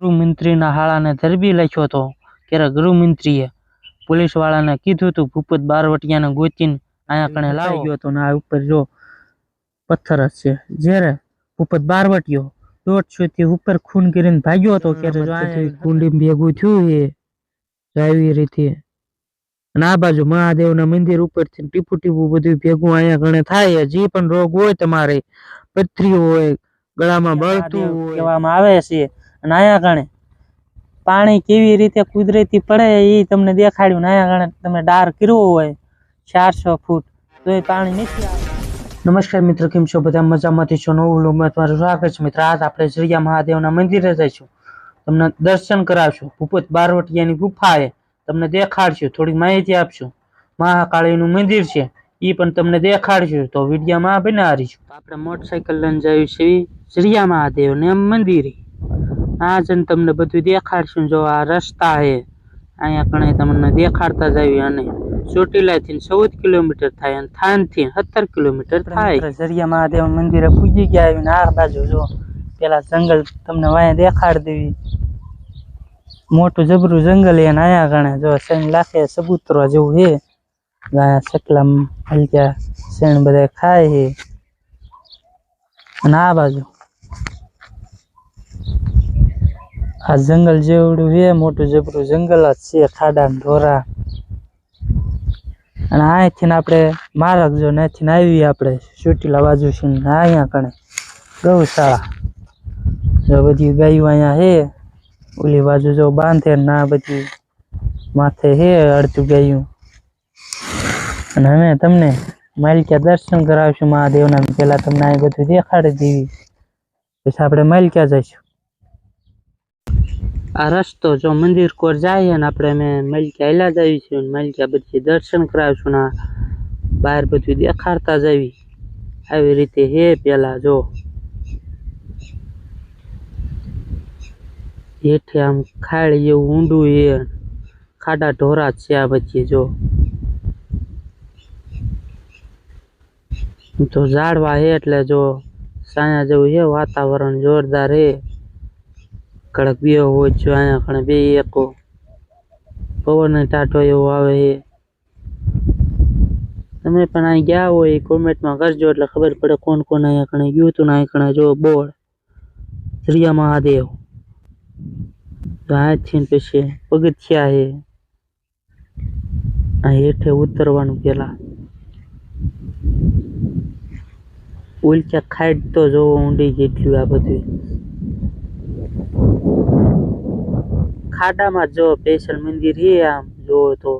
ગૃહમંત્રીના હાળાને ધરબી લખ્યો હતો. ત્યારે ગૃહમંત્રીએ પોલીસવાળાને કીધું હતું ભૂપત બારવટિયાને ગોતીને અહીંયા કણે લાવી. ગયો હતો ને આ ઉપર જો પથ્થર જ છે. જ્યારે ભૂપત બારવટિયો દોઢસો થી ઉપર ખૂન કરીને ભાગ્યો હતો ત્યારે કુંડી ભેગું થયું એ આવી રીતે. અને આ બાજુ મહાદેવના મંદિર ઉપરથી ટીપુ ટીપુ બધું ભેગું અહીંયા કણે થાય જે પણ રોગ હોય તમારે પથરીઓ હોય ગળામાં બળતું હોય. કહેવામાં આવે છે અને આયા કણે પાણી કેવી રીતે કુદરતી પડે એ તમને દેખાડ્યું અહીંયા કણે તમે ડાર કર્યો હોય ચારસો ફૂટ તો એ પાણી નથી નમસ્કાર મિત્રો, કેમ છો? બધા મજામાંથી છો? નવું લોગમાં તમારું સ્વાગત છે. મિત્ર, આજ આપણે જરિયા મહાદેવના મંદિરે જઈશું. તમને દર્શન કરાવશું. ભૂપત બારવટિયાની ગુફાએ તમને દેખાડશું. થોડી માહિતી આપશું. મહાકાળીનું મંદિર છે. એ પણ તમને દેખાડશું. તો વિડીયોમાં બનાવીશું આપણે મોટરસાઇકલ લઈને જઈએ છીએ શ્રીયા મહાદેવ ને મંદિરે. આ જન તમને બધું દેખાડશું જો આ રસ્તા છે અહીંયા કણે તમને દેખાડતા જઈએ અને ચોટીલાથી ચૌદ કિલોમીટર થાય અને થાનથી સત્તર કિલોમીટર થાય. જરિયા મહાદેવ મંદિરે પૂજી ગયા આવીને આ બાજુ જો. પેલા જંગલ તમને વાંહે દેખાડી દેવી. મોટું જબરું જંગલ છે અને અહીંયા ગણે જો શેણ લાખે સબૂતરો જેવું છે અહીંયા સકલા હલક્યા શેણ બધા ખાય છે અને આ બાજુ આ જંગલ જેવડું છે, મોટું જબરું જંગલ જ છે, ખાડા ઢોરા. અને અહીંથી આપણે મારક જો ત્યાંથી આવી આપણે ચોટીલા બાજુ છે ને અહીંયા કણે. ગૌશાળા. જો બધી ગાયું અહીંયા છે. ઓલી બાજુ જો બાંધે ના બધી માથે છે અડધું ગાયું. અને અમે તમને માલિકા દર્શન કરાવશું મહાદેવના પહેલાં તમને અહીં બધું દેખાડી દેવી. પછી આપણે માલિકા જઈશું. આ રસ્તો જો મંદિર કોર જાય ને આપણે અમે મલક્યા હેલા જઈશું ને મલક્યા બધી દર્શન કરાવશું ને આ બહાર બધું દેખાડતા જવી આવી. રીતે હે પેલા જો. હેઠે આમ ખાડ જેવું ઊંડું છે ખાડા ઢોરા જ છે આ બધી જો. તો ઝાડવા હે એટલે જો સાયા જેવું છે વાતાવરણ જોરદાર હે. કડક બે હોય જો અહીંયા કણે બે એકો. પવન ટાટો એવો આવે છે તમે પણ અહીં ગયા હોય એ કોમેન્ટમાં કરજો એટલે ખબર પડે કોણ કોણ અહીંયા કણે ગયું હતું ને અહીં કણે જો બોર્ડ શ્રીયા મહાદેવ. તો છે પછી પગથિયા છે. આ હેઠે ઉતરવાનું પેલા ઉલચા ખાઈડ તો જોવો ઊંડી જેટલું આ બધું. ખાડામાં જો સ્પેશિયલ મંદિર છે આમ, જોવો તો.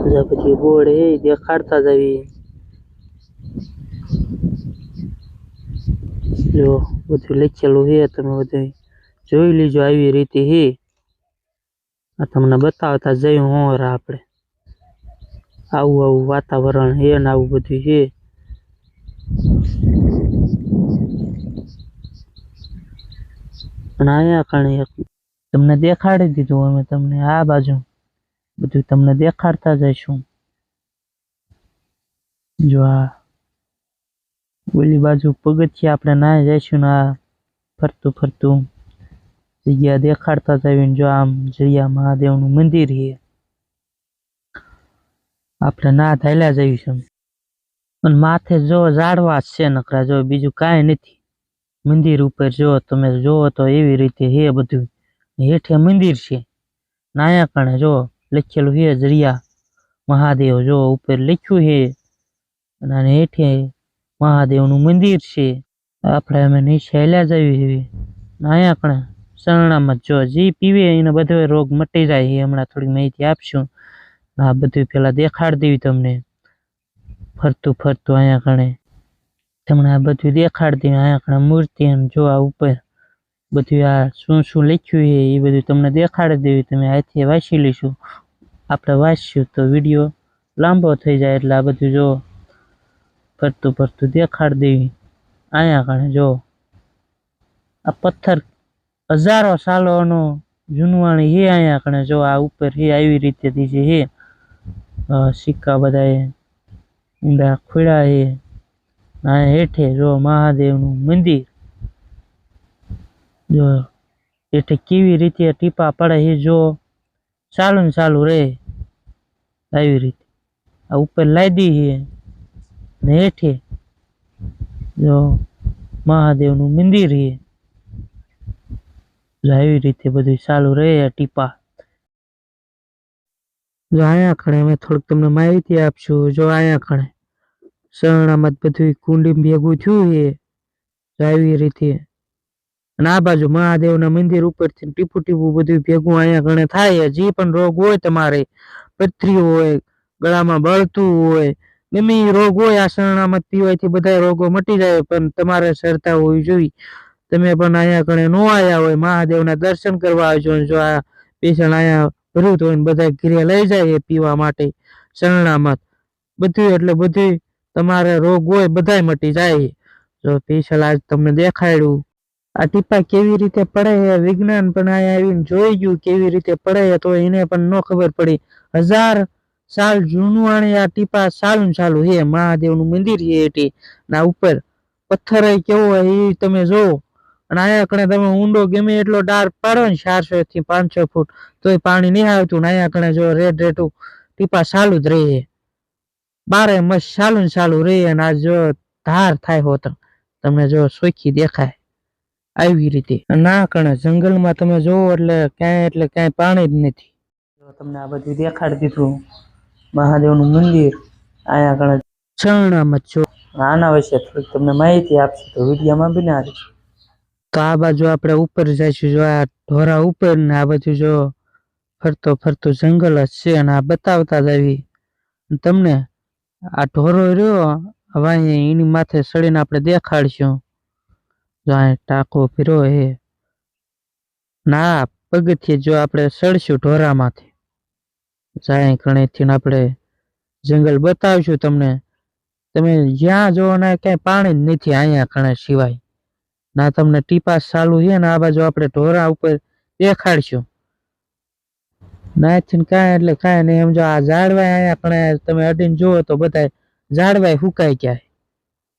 બધા પછી બોર્ડ હે ઈ દેખાડતા જવી. જો બધું લખેલું છે તમે બધું જોઈ લીજો આવી રીતે હે. આ તમને બતાવતા જયું હું આપણે. આવું આવું વાતાવરણ છે ને આવું બધું છે અને અહીંયા કણે તમને દેખાડી દીધું અમે તમને આ બાજુ. બધું તમને દેખાડતા જઈશું. જો આ ઓલી બાજુ પગથિયા આપણે ના જઈશું ને આ ફરતું ફરતું જગ્યા દેખાડતા જઈને જો આમ જયા મહાદેવનું મંદિર છે. આપણે ના થયેલા જઈશું. અને માથે જો ઝાડવા છે નકરા, જો બીજું કાંઈ નથી. મંદિર ઉપર જો, તમે જોવો તો એવી રીતે છે બધું. હેઠે મંદિર છે. ને અહીંયા કણે જો લખેલું છે જરિયા. મહાદેવ જો ઉપર લખ્યું છે અને આને હેઠે મહાદેવનું મંદિર છે. આપણે અમે નીચે હેલ્યા જઈએ છીએ ને અહીંયા કણે શરણામાં જો જે પીવે, એને બધો રોગ મટી જાય છે હમણાં થોડી માહિતી આપશું. ને આ બધું પેલા દેખાડી દેવી તમને. ફરતું ફરતું અહીંયા કણે તમને આ બધું દેખાડી દેવી અહીંયા કણે મૂર્તિ અને જો આ ઉપર બધું આ શું શું લખ્યું છે એ બધું તમને દેખાડી દેવી તમે હાથે વાંચી લઈશું આપણે વાંચશું તો વીડિયો લાંબો થઈ જાય એટલે આ બધું જો ફરતું ફરતું દેખાડી દેવી અહીંયા કણે જો આ પથ્થર હજારો સાલોનો જૂનવાણી છે અહીંયા કણે જો આ ઉપર છે આવી રીતે થી છે હે અ સિક્કા બધા ઊંડા ખોડા છે આ હેઠે જો મહાદેવનું મંદિર. જો હેઠે કેવી રીતે ટીપા પડે એ જો ચાલુ ને ચાલુ રહે આવી રીતે. આ ઉપર લાદી છે ને હેઠે જો મહાદેવનું મંદિર છે. જો આવી રીતે બધું ચાલુ રહે આ ટીપા. જો અહીંયા ખણે અમે થોડુંક તમને માહિતી આપશું. જો અહીંયા ખણે શરણામાં બધું કુંડી ભેગું થયું છે. આવી રીતે. અને આ બાજુ મહાદેવના મંદિર ઉપરથી ટીપુ ટીપુ બધું ભેગું અહીંયા ગણે થાય જે પણ રોગ હોય તમારે, પથરી હોય, ગળામાં બળતું હોય, ગમે રોગ હોય, આ શરણામત પીવાથી બધા રોગો મટી જાય, પણ તમારે સરતા હોવી જોઈએ. તમે પણ અહીંયા કણે નો આવ્યા હોય, મહાદેવના દર્શન કરવા આવજો જો આ પેશન્ટ અહીંયા ભર્યું ને બધા ઘીરે લઈ જાય પીવા માટે. શરણામત. બધું એટલે બધું તમારે રોગ હોય બધાય મટી જાય. જો પેશન્ટ આજ તમને દેખાડ્યું. આ ટીપા કેવી રીતે પડે વિજ્ઞાન પણ અહીંયા આવીને જોઈ ગયું કેવી રીતે પડે તો એને પણ ન ખબર પડી. હજાર સાલ જૂનું આણે આ ટીપા સાલું ચાલુ હે. મહાદેવનું મંદિર છે એટી. ના ઉપર પથ્થર કેવો એ તમે જોવો અને અહીંયા કણે તમે ઊંડો ગમે એટલો ડાર પાડો ને ચારસો થી પાંચસો ફૂટ, તોય પાણી નહીં આવતું ને અહીંયા કણે જો રેડ રેટું ટીપા સાલું જ રહે બારે મસ્ત સાલું ચાલુ રહે અને આ જો ધાર થાય હોત તમને જો સોખી દેખાય આવી રીતે. ના કણે જંગલમાં તમે જોવો એટલે ક્યાંય એટલે ક્યાંય પાણી જ નથી. તમને આ બધું દેખાડી દીધું મહાદેવનું મંદિર અહીંયા કણે છરણામાં જો આના વિશે થોડીક તમને માહિતી આપશે તો વિડીયોમાં બનાવી તો આ બાજુ આપણે ઉપર જઈશું જો આ ઢોરા ઉપર ને આ બાજુ જો ફરતો ફરતો જંગલ જ છે અને આ બતાવતા જ આવી. તમને આ ઢોરો રહ્યો. હવે અહીંયા એની માથે સડીને આપણે દેખાડશું. જો અહીં ટાંકો ફીરો હે. ના, પગથિયે જો આપણે સડશું ઢોરામાંથી. જાય ઘણેથી આપણે જંગલ બતાવશું તમને. તમે જ્યાં જોવો ને ક્યાંય પાણી જ નથી અહીંયા ઘણે સિવાય. ના, તમને ટીપા ચાલુ છે ને આ બાજુ આપણે ઢોરા ઉપર દેખાડશું. નાથી કાંઈ એટલે કાંઈ નહીં. સમજો આ ઝાડવાય અહીંયા પણ તમે અડીને જુઓ તો બધા ઝાડવાય સુકાઈ ગયા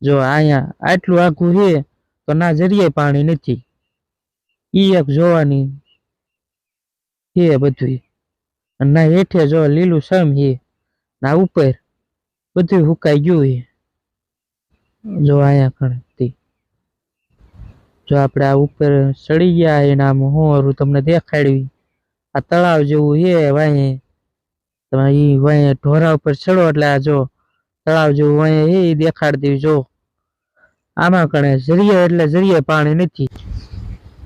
જો અહીંયા આટલું આખું છે તો ના જરીએ પાણી નથી. ઈ એક જોવાની છે બધું અને ના હેઠે જો લીલું સમ છે, ના ઉપર બધું હુકાઈ ગયું છે. જો અહીંયા પણ જો આપણે આ ઉપર ચડી ગયા એના આમ હોરું તમને દેખાડ્યું. આ તળાવ જેવું છે વાંહે. તમે ઈ વાંહે ઢોરા ઉપર ચડો એટલે આ જો તળાવ જેવું વાંહે એ દેખાડતી જો આમાં કણે જરીએ એટલે જરીએ પાણી નથી.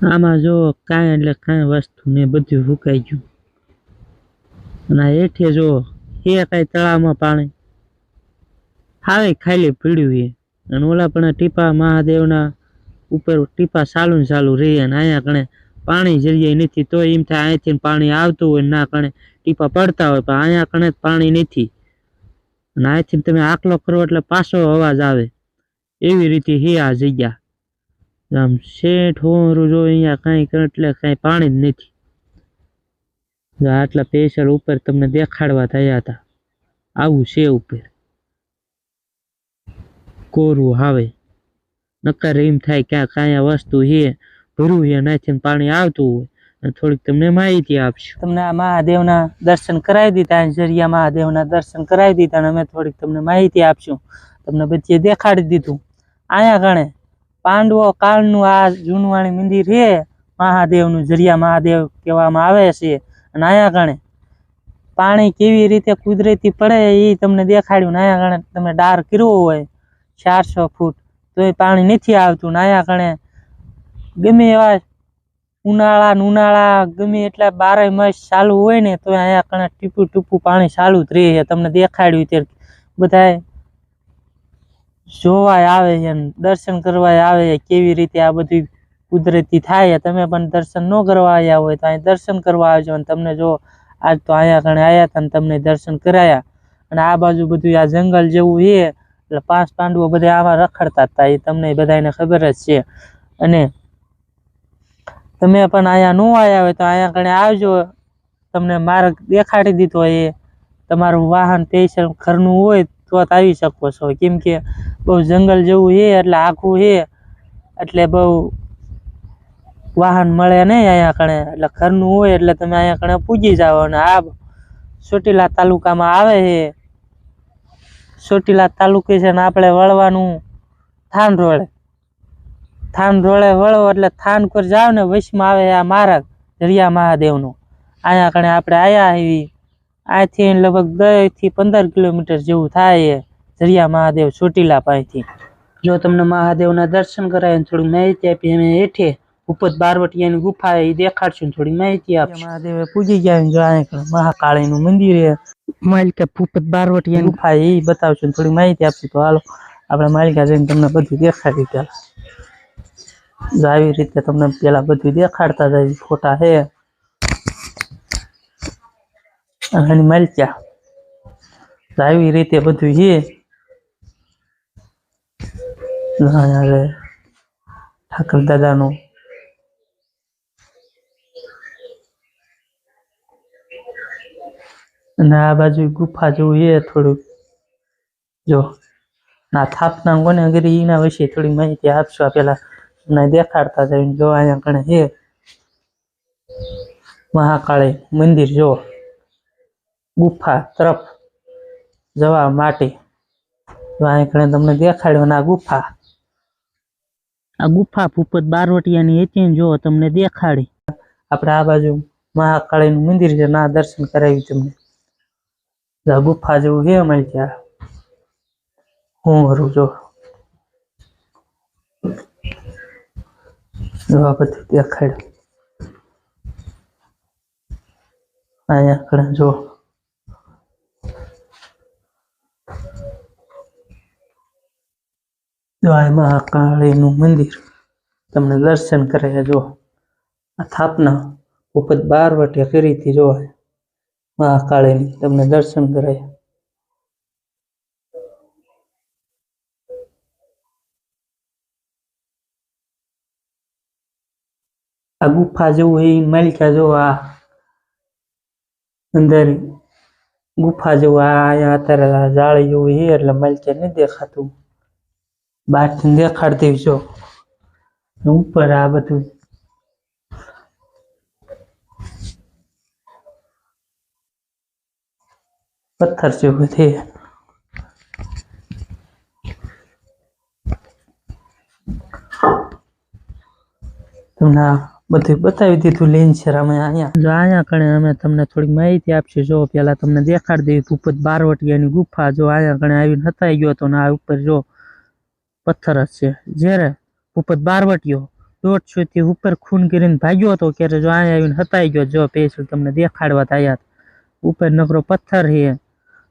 આમાં જો કાંઈ એટલે કાંઈ વસ્તુ ને બધું ફૂકાઈ ગયું. અને હેઠે જો એ કાંઈ તળાવમાં પાણી. હાવે ખાલી પીડ્યું છે. અને ઓલા પણ ટીપા મહાદેવના ઉપર ટીપા ચાલુ ચાલુ રહી અને અહીંયા કણે પાણી જરીએ નથી, તો એમ થાય અહીંથી પાણી આવતું હોય ના કણે ટીપા પડતા હોય, પણ અહીંયા કણે પાણી નથી. અને અહીંથી તમે આકલો કરો એટલે પાછો અવાજ આવે. એવી રીતે હે આ જગ્યા. આમ શેઠ હોરું જો અહીંયા કાંઈ એટલે કાંઈ પાણી જ નથી. જો આટલા પેશર ઉપર તમને દેખાડવા થયા હતા. આવું છે ઉપર. કોરું આવે. નકર એમ થાય ક્યાં કાંઈ વસ્તુ છે ભર્યું છે નાથી પાણી આવતું હોય અને થોડીક તમને માહિતી આપશું. તમને આ મહાદેવના દર્શન કરાવી દીધા જરિયા મહાદેવના દર્શન કરાવી દીધા અને અમે થોડીક તમને માહિતી આપશું. તમને બધી દેખાડી દીધું. અહીંયા ગણે પાંડવો કાળનું આ જૂનવાણી મંદિર છે, મહાદેવનું જરિયા મહાદેવ કહેવામાં આવે છે. અને અહીંયા ગણે પાણી કેવી રીતે કુદરતી પડે એ તમને દેખાડ્યું નાયા ગણે તમે ડાર કર્યો હોય ચારસો ફૂટ તો એ પાણી નથી આવતું. નાયા કણે ગમે એવા ઉનાળા ઉનાળા ગમે એટલા બારે માસ ચાલુ હોય ને, તો અહીંયા કણે ટીપું ટીપું પાણી ચાલુ જ રહે તમને દેખાડ્યું ત્યારે બધાય જોવાય આવે છે દર્શન કરવાય આવે છે, કેવી રીતે આ બધું કુદરતી થાય તમે પણ દર્શન ન કરવા આવ્યા હોય તો અહીં દર્શન કરવા આવજો અને તમને જો આજ તો અહીંયા કણે આવ્યા હતા તમને દર્શન કરાયા. અને આ બાજુ બધું આ જંગલ જેવું છે, એટલે પાંચ પાંડવો બધા આમાં રખડતા હતા, એ તમને બધાને ખબર જ છે. અને તમે પણ અહીંયા ન આવ્યા હોય તો અહીંયા કણે આવજો. તમને માર્ગ દેખાડી દીધો એ. તમારું વાહન પેશન ઘરનું હોય તો જ આવી શકો છો. કેમ કે બહુ જંગલ જેવું છે, એટલે આખું છે. એટલે બહુ વાહન મળે નહીં અહીંયા કણે એટલે ઘરનું હોય એટલે તમે અહીંયા કણે પૂજી જાઓ. અને આ ચોટીલા તાલુકામાં આવે છે. ચોટીલા તાલુકે છે ને આપણે વળવાનું થાન રોડે થાન રોળે વળો એટલે થાન પર જાવ ને વચમાં આવે આ મારક જરિયા મહાદેવનો. અહીંયા કણે આપણે આવ્યા આવી અહીંથી લગભગ દસથી પંદર કિલોમીટર જેવું થાય એ જરિયા મહાદેવ ચોટીલા પાસેથી. જો તમને મહાદેવના દર્શન કરાય થોડી માહિતી આપી અમે હેઠે ઉપર બારવટિયાની ગુફા એ દેખાડશું થોડી માહિતી આપી મહાદેવે પૂજી ગયા ને જો અહીંયા મહાકાળીનું મંદિર માલિકા ભૂપત બારવટિયાની ગુફા એ બતાવશું થોડી માહિતી આપશું. તો હાલો આપણે માલિકા જઈને તમને બધું દેખાડી જો આવી રીતે તમને પેલા બધું દેખાડતા જાય ફોટા છે. અને મલક્યા. આવી રીતે બધું છે. ઠાકર દાદાનું. અને આ બાજુ ગુફા જેવું છે થોડુંક. જો. ના થાપના કોને કરી, એના વિશે થોડી માહિતી આપશો આ પેલા તમને દેખાડતા જઈને જો અહીંયા કણે છે. મહાકાળી મંદિર જો. ગુફા તરફ જવા માટે. અહીંયા કણે તમને દેખાડ્યો ને આ ગુફા. આ ગુફા ભૂપત બારવટિયાની હતી ને જો તમને દેખાડી. આપણે આ બાજુ મહાકાળીનું મંદિર છે ના દર્શન કરાવી તમને. ગુફા જેવું છે અમારી ત્યાં. હું હરું જો. જો આ બધું દેખાડ્યું. અહીંયા આગળ જો જો મહાકાળીનું મંદિર તમને દર્શન કરે જો આ સ્થાપના ઉપત બાર વટે કરી હતી મહાકાળીની તમને દર્શન કરાય. આ ગુફા જેવું એ માલિકા જો આ અંદર ગુફા જેવું આ અત્યારે જાળી જેવું છે એટલે માલિકા નહીં દેખાતું. બહારથી દેખાડતી જો. ઉપર આ બધું. પથ્થર જેવું છે તમને બધું બતાવી દીધું લેન છે અમે અહીંયા. અહીંયા કણે અમે તમને થોડીક માહિતી આપશું. જો પેલા તમને દેખાડી દઈએ ભૂપત બારવટિયાની ગુફા જો અહીંયા કણે આવીને હતાઈ ગયો તો ને આ ઉપર જો પથ્થર જ છે. જ્યારે ભૂપત બારવટીયો સુધી ઉપર ખૂન કરીને ભાગ્યો હતો ત્યારે જો અહીંયા આવીને હતાઈ ગયો. જો પેસું તમને દેખાડવા થયા ઉપર નકરો પથ્થર છે.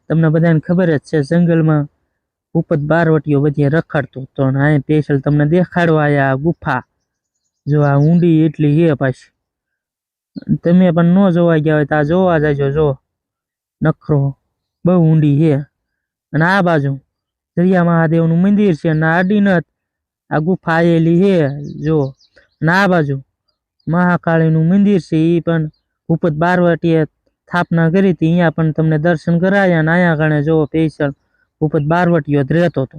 તમને બધાને ખબર જ છે, જંગલમાં ભૂપત બારવટીયો બધે રખડતો. તો ને અહીંયા પેશલ તમને દેખાડવા આયા ગુફા. જો આ ઊંડી એટલી છે પાછી. તમે પણ ન જોવા ગયા હોય તો આ જોવા જાજો, જો. નખરો બહુ ઊંડી છે. અને આ બાજુ દરિયા મહાદેવનું મંદિર છે અને આડીનાથ આ ગુફા આવેલી છે, જો. અને આ બાજુ મહાકાળીનું મંદિર છે એ પણ ભૂપત બારવટીએ સ્થાપના કરી હતી. અહીંયા પણ તમને દર્શન કરાયા અને અહીંયા કણે જો પેશલ ભૂપત બારવટીઓ જ રહેતો હતો.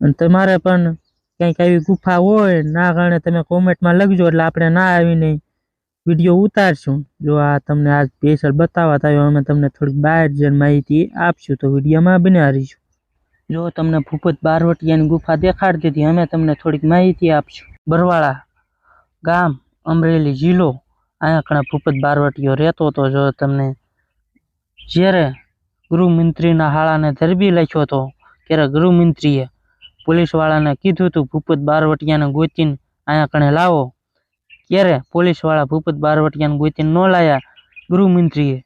અને તમારે પણ કંઈક આવી ગુફા હોય, ના કારણે તમે કોમેન્ટમાં લખજો એટલે આપણે ના આવીને વીડિયો ઉતારશું. જો આ તમને આ સ્પેશિયલ બતાવવા થયો અમે તમને થોડીક બહાર જઈને માહિતી આપશું, તો વિડીયોમાં બન્યા રહીશું જો તમને ભૂપત બારવટિયાની ગુફા દેખાડતી હતી, અમે તમને થોડીક માહિતી આપશું. બરવાળા ગામ, અમરેલી જિલ્લો. અહીંયા ઘણા ભૂપત બારવટીયો રહેતો હતો. જો તમને જ્યારે ગૃહમંત્રીના હાળાને ધરબી લખ્યો હતો, ત્યારે ગૃહમંત્રીએ પોલીસવાળાને કીધું હતું ભૂપત બારવટિયાને ગોતીને અહીંયા કણે લાવો? ક્યારે પોલીસવાળા ભૂપત બારવટિયાને ગોતીને ન લાયા? ગૃહમંત્રીએ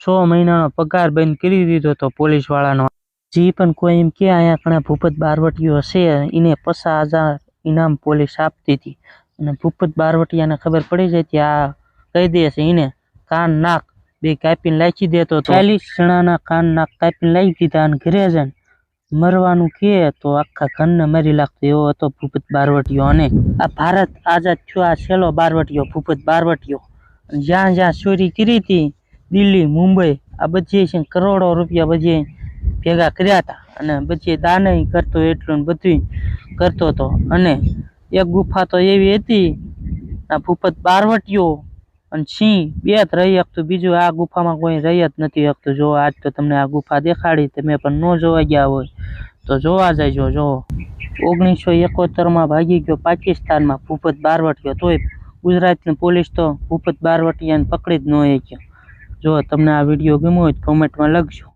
છ મહિનાનો પગાર બંધ કરી દીધો હતો પોલીસવાળાનો. જે, પણ કોઈ એમ કે અહીંયા કણે ભૂપત બારવટીયો હશે? એને પચાસ હજાર ઇનામ પોલીસ આપતી હતી. અને ભૂપત બારવટિયાને ખબર પડી જાય કે આ કહી દે છે એને, કાન નાક બે કાપીને લાચી દેતો ચાલીસ જણાના કાન નાક કાપીને લાવી દીધા અને ઘરે જઈને મરવાનું કે, તો આખા ઘરને મરી લાગતો એવો હતો ભૂપત બારવટીયો અને આ ભારત આઝાદ થયો, આ છેલ્લો બારવટીયો ભૂપત બારવટીયો જ્યાં જ્યાં ચોરી કરી હતી, દિલ્હી, મુંબઈ, આ બધી કરોડો રૂપિયા બધે ભેગા કર્યા હતા. અને બધે દાનય કરતો એટલું બધું કરતો હતો. અને એક ગુફા તો એવી હતી, આ ભૂપત બારવટીયો અને સિંહ બે જ રહી શકતું. બીજું આ ગુફામાં કોઈ રહી જ નથી શકતું. જો આજ તો તમને આ ગુફા દેખાડી તમે પણ ન જોવા ગયા હોય, તો જોવા જજો, જો. ઓગણીસો એકોતેરમાં ભાગી ગયો પાકિસ્તાનમાં, ભૂપત બારવટીયો. તોય ગુજરાતની પોલીસ તો ભૂપત બારવટિયાને પકડી જ ન શક્યો. જો તમને આ વીડિયો ગમ્યો હોય તો કોમેન્ટમાં લખજો.